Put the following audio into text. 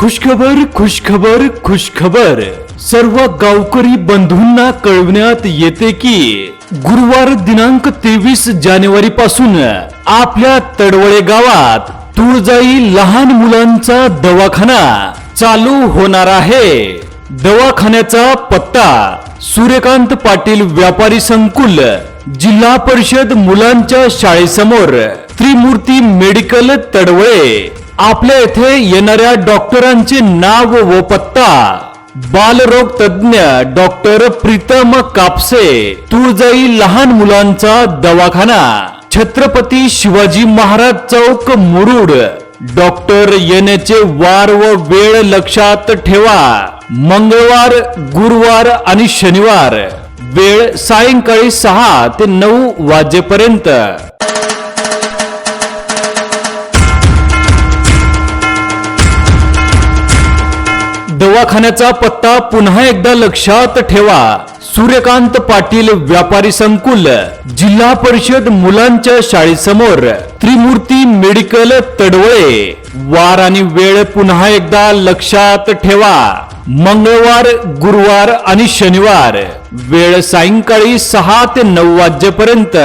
खुशखबर खुशखबर खुशखबर. सर्व गावकरी बंधूंना कळविण्यात येते की गुरुवार दिनांक तेवीस जानेवारी पासून आपल्या तडवळे गावात तुळजाई लहान मुलांचा दवाखाना चालू होणार आहे. दवाखान्याचा पत्ता सूर्यकांत पाटील व्यापारी संकुल जिल्हा परिषद मुलांच्या शाळेसमोर. त्रिमूर्ती मेडिकल तडवळे. आपल्या येथे येणाऱ्या डॉक्टरांचे नाव व पत्ता. बालरोग तज्ञ डॉक्टर प्रीतम कापसे तुळजाई लहान मुलांचा दवाखाना. छत्रपती शिवाजी महाराज चौक मुरुड. डॉक्टर येण्याचे वार व वेळ लक्षात ठेवा. मंगळवार गुरुवार आणि शनिवार. वेळ सायंकाळी सहा ते नऊ वाजेपर्यंत. दवाखान्याचा पत्ता पुन्हा एकदा लक्षात ठेवा. सूर्यकांत पाटील व्यापारी संकुल जिल्हा परिषद मुलांच्या शाळेसमोर त्रिमूर्ती मेडिकल तडवळे. वार आणि वेळ पुन्हा एकदा लक्षात ठेवा. मंगळवार गुरुवार आणि शनिवार वेळ सायंकाळी सहा ते नऊ वाजेपर्यंत.